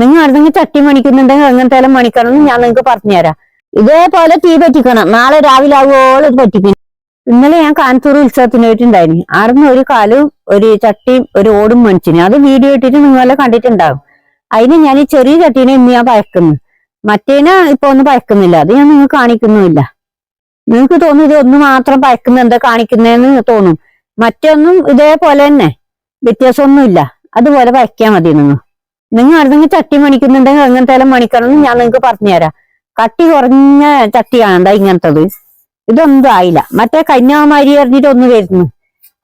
നിങ്ങൾ അടുത്തെങ്കിൽ ചട്ടി മണിക്കുന്നുണ്ടെങ്കിൽ അങ്ങനത്തെ എല്ലാം മണിക്കണം എന്ന് ഞാൻ നിങ്ങൾക്ക് പറഞ്ഞുതരാം ഇതേപോലെ തീ പറ്റിക്കണം. നാളെ രാവിലെ ആവുമോളം പറ്റിക്കണം ഇന്നലെ ഞാൻ കാനത്തൂർ ഉത്സവത്തിന് പോയിട്ടുണ്ടായിരുന്നു. അവിടുന്ന് ഒരു കാലും ഒരു ചട്ടിയും ഒരു ഓടും മണിച്ചിന് അത് വീഡിയോ ഇട്ടിട്ട് നിങ്ങളെല്ലാം കണ്ടിട്ടുണ്ടാവും. അതിന് ഞാൻ ഈ ചെറിയ ചട്ടീനെ ഇന്ന് ഞാൻ പയക്കുന്നു. മറ്റേനെ ഇപ്പൊ ഒന്നും പയക്കുന്നില്ല. അത് ഞാൻ നിങ്ങൾക്ക് കാണിക്കുന്നുമില്ല. നിങ്ങൾക്ക് തോന്നും ഇത് ഒന്ന് മാത്രം പയക്കുന്ന എന്താ കാണിക്കുന്നതെന്ന് തോന്നും. മറ്റൊന്നും ഇതേപോലെ തന്നെ. വ്യത്യാസമൊന്നുമില്ല. അതുപോലെ പയക്കാൻ മതി നിങ്ങൾ. നിങ്ങൾ അടുത്തെങ്കിൽ ചട്ടി മണിക്കുന്നുണ്ടെങ്കിൽ അങ്ങനത്തെ എല്ലാം മണിക്കണം എന്ന് ഞാൻ നിങ്ങൾക്ക് പറഞ്ഞുതരാം. കട്ടി കുറഞ്ഞ ചട്ടിയാണ് എന്താ ഇങ്ങനത്തത്. ഇതൊന്നും ആയില്ല. മറ്റേ കന്യാകുമാരി എറിഞ്ഞിട്ട് ഒന്ന് വരുന്നു.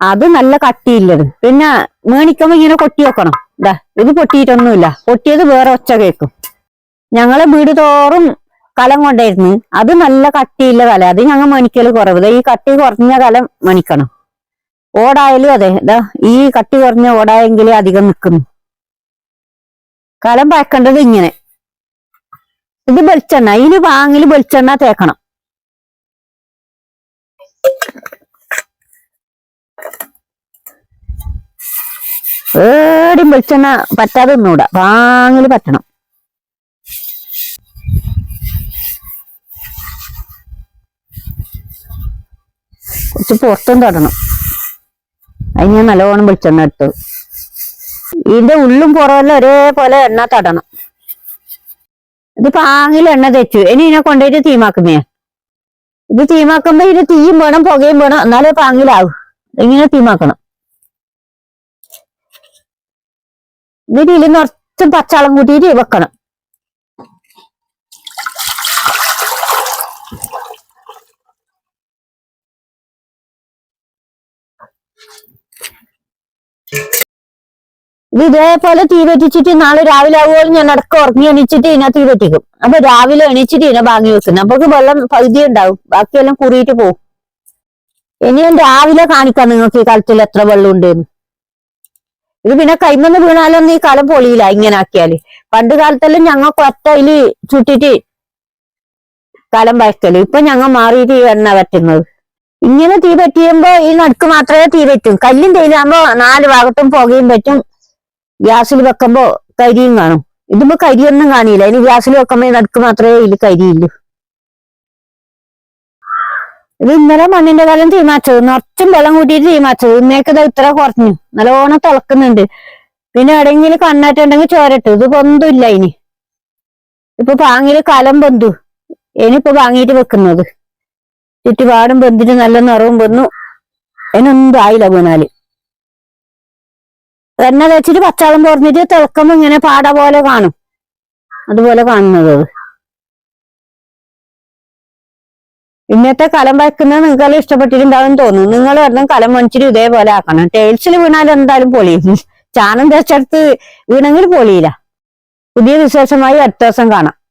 അത് നല്ല കട്ടിയില്ലത്. പിന്നെ മേണിക്കുമ്പോ ഇങ്ങനെ കൊട്ടി വെക്കണം. ഇതാ ഇത് പൊട്ടിയിട്ടൊന്നുമില്ല. പൊട്ടിയത് വേറെ ഒച്ച കേൾക്കും. ഞങ്ങളെ വീട് തോറും കലം കൊണ്ടായിരുന്നു. അത് നല്ല കട്ടിയില്ല കല. അത് ഞങ്ങൾ മണിക്കൽ കുറവ്. ഈ കട്ടി കുറഞ്ഞ കലം മണിക്കണം ഓടായാലും അതെ. ഇതാ ഈ കട്ടി കുറഞ്ഞ ഓടായെങ്കിലേ അധികം നിൽക്കുന്നു. കലം പഴക്കേണ്ടത് ഇങ്ങനെ. ഇത് വെളിച്ചെണ്ണ ഇതിന് വാങ്ങിൽ വെളിച്ചെണ്ണ തേക്കണം. ഏടും വെളിച്ചെണ്ണ പറ്റാതെ ഒന്നുകൂടാ. വാങ്ങിൽ പറ്റണം. കുറച്ച് പുറത്തും തൊടണം. അതിന് ഞാൻ നല്ലോണം വെളിച്ചെണ്ണ എടുത്തു ഇതിന്റെ ഉള്ളും പുറമെല്ലാം ഒരേപോലെ എണ്ണ തടണം. ഇത് പാങ്ങിൽ എണ്ണ തെച്ചു. ഇനി ഇതിനെ കൊണ്ടുപോയിട്ട് തീമാക്കുന്നേ. ഇത് തീമാക്കുമ്പോ ഇത് തീയും വേണം പുകയും വേണം. എന്നാലേ പാങ്ങിലാവും. ഇങ്ങനെ തീമാക്കണം. എന്നിട്ട് ഇതിൽ നിറച്ചും പച്ചാളം കൂട്ടിയിട്ട് വെക്കണം. ഇത് ഇതേപോലെ തീ പറ്റിച്ചിട്ട് നാളെ രാവിലെ ആവുമ്പോൾ ഞാൻ ഇടയ്ക്ക് ഉറങ്ങി എണീച്ചിട്ട് ഇതിനെ തീ പറ്റിക്കും അപ്പൊ രാവിലെ എണീച്ചിട്ട് ഇതിനെ വാങ്ങി വെക്കുന്നു അപ്പൊ വെള്ളം പകുതി ഉണ്ടാവും. ബാക്കിയെല്ലാം കുറിയിട്ട് പോകും ഇനി ഞാൻ രാവിലെ കാണിക്കാം നിങ്ങൾക്ക് ഈ കാലത്തിൽ എത്ര വെള്ളം ഉണ്ടെന്ന്. ഇത് പിന്നെ കൈമന്ന് വീണാലൊന്നും ഈ കാലം പൊളിയില്ല ഇങ്ങനെ ആക്കിയാൽ. പണ്ട് കാലത്തെല്ലാം ഞങ്ങൾ കൊത്തയിൽ ചുട്ടിട്ട് കലം വയ്ക്കൽ ഇപ്പൊ ഞങ്ങൾ മാറിയിട്ട് ഈ എണ്ണ പറ്റുന്നത് ഇങ്ങനെ തീ പറ്റിയുമ്പോ ഈ നടുക്ക് മാത്രമേ തീ പറ്റും കല്ലും തേയിലാകുമ്പോ നാല് ഭാഗത്തും പുകയും പറ്റും. ഗ്യാസിൽ വെക്കുമ്പോ കരിയും കാണും. ഇതിപ്പോ കരിയൊന്നും കാണിയില്ല. ഇനി ഗ്യാസിൽ വെക്കുമ്പോ നടുക്ക് മാത്രമേ ഇതിൽ കരിയില്ലൂ ഇത് ഇന്നലെ മണ്ണിന്റെ കാലം തീമാച്ചത്. നിറച്ചും വെള്ളം കൂട്ടിയിട്ട് തീമാച്ചത്. ഇന്നേക്കത് ഇത്ര കുറഞ്ഞു. നല്ലോണം തിളക്കുന്നുണ്ട്. പിന്നെ എവിടെയെങ്കിലും കണ്ണാറ്റുണ്ടെങ്കിൽ ചോരട്ടു. ഇത് പൊന്തുമില്ല ഇനി. ഇപ്പൊ പാങ്ങിൽ കലം പൊന്തു. ഇനിയിപ്പോ വാങ്ങിയിട്ട് വെക്കുന്നത്. ചുറ്റുപാടും പൊന്തിട്ട് നല്ല നിറവും പൊന്നു. അതിനൊന്നും ആയില്ല വീണാൽ എണ്ണ തേച്ചിട്ട് പച്ചാളം പൊറഞ്ഞിട്ട് തിളക്കുമ്പോ ഇങ്ങനെ പാട പോലെ കാണും. അതുപോലെ കാണുന്നത്. ഇന്നത്തെ കലം വയ്ക്കുന്നത് നിങ്ങൾക്ക് ഇഷ്ടപ്പെട്ടിട്ടുണ്ടാവും തോന്നുന്നു. നിങ്ങൾ എന്നും കലം വണിച്ചിട്ട് ഇതേപോലെ ആക്കണം. ടൈൽസിൽ വീണാൽ എന്തായാലും പൊളിയും. ചാണം തേച്ചെടുത്ത് വീണെങ്കിൽ പൊളിയില്ല. പുതിയ വിശേഷമായി അടുത്ത ദിവസം കാണാം.